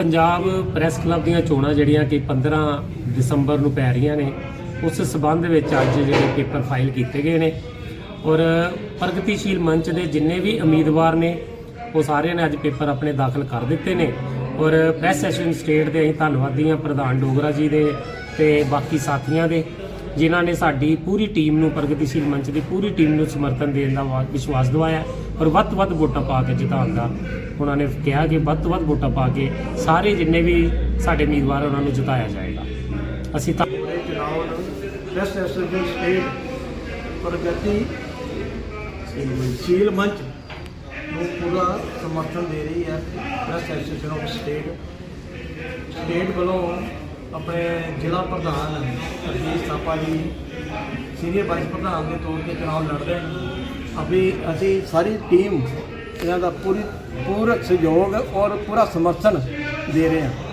Punjab press club ਦੀਆਂ ਚੋਣਾਂ ਜਿਹੜੀਆਂ ਕਿ 15 ਦਸੰਬਰ ਨੂੰ ਪੈ ਰਹੀਆਂ ਨੇ, ਉਸ ਸਬੰਧ ਵਿੱਚ ਅੱਜ ਜਿਹੜੇ ਪੇਪਰ ਫਾਈਲ ਕੀਤੇ ਗਏ ਨੇ ਔਰ ਪ੍ਰਗਤੀਸ਼ੀਲ ਮੰਚ ਦੇ ਜਿੰਨੇ ਵੀ ਉਮੀਦਵਾਰ ਨੇ, ਉਹ ਸਾਰਿਆਂ ਨੇ ਅੱਜ ਪੇਪਰ ਆਪਣੇ ਦਾਖਲ ਕਰ ਦਿੱਤੇ ਨੇ ਔਰ ਪ੍ਰੈਸ ਸੈਸ਼ਨ ਸਟੇਟ ਦੇ ਅਸੀਂ ਧੰਨਵਾਦੀ ਹਾਂ ਪ੍ਰਧਾਨ ਡੋਗਰਾ ਜੀ ਦੇ ਤੇ ਬਾਕੀ ਸਾਥੀਆਂ ਦੇ। ਜਿਨ੍ਹਾਂ ਨੇ ਸਾਡੀ ਪੂਰੀ ਟੀਮ ਨੂੰ ਪ੍ਰਗਤੀਸ਼ੀਲ ਮੰਚ ਦੀ ਪੂਰੀ ਟੀਮ ਨੂੰ ਸਮਰਥਨ ਦੇਣ ਦਾ ਵਾ- ਵਿਸ਼ਵਾਸ ਦਿਵਾਇਆ ਔਰ ਵੱਧ ਤੋਂ ਵੱਧ ਵੋਟਾਂ ਪਾ ਕੇ ਜਿਤਾਉਣ ਦਾ ਉਹਨਾਂ ਨੇ ਕਿਹਾ ਕਿ ਵੱਧ ਤੋਂ ਵੱਧ ਵੋਟਾਂ ਪਾ ਕੇ ਸਾਰੇ ਜਿੰਨੇ ਵੀ ਸਾਡੇ ਉਮੀਦਵਾਰ ਉਹਨਾਂ ਨੂੰ ਜਿਤਾਇਆ ਜਾਏਗਾ। ਅਸੀਂ ਤਾਂ ਇਹ ਚੁਣਾਵ press association state Pragatisheel Manch ਨੂੰ ਪੂਰਾ ਸਮਰਥਨ ਦੇ ਰਹੀ ਹੈ। Press association of state state ਵੱਲੋਂ ਆਪਣੇ ਜ਼ਿਲ੍ਹਾ ਪ੍ਰਧਾਨ ਅਰਜੀਤ ਥਾਪਾ ਜੀ, ਸੀਨੀਅਰ ਵਾਈਸ ਪ੍ਰਧਾਨ ਦੇ ਤੌਰ ਤੇ ਚੁਣਾਵ ਲੜ ਰਹੇ ਹਨ। ਅਭੀ ਅਸੀਂ ਸਾਰੀ ਟੀਮ ਇਹਨਾਂ ਦਾ ਪੂਰੀ, ਪੂਰਾ ਸਹਿਯੋਗ ਔਰ ਪੂਰਾ ਸਮਰਥਨ ਦੇ ਰਹੇ ਹਾਂ।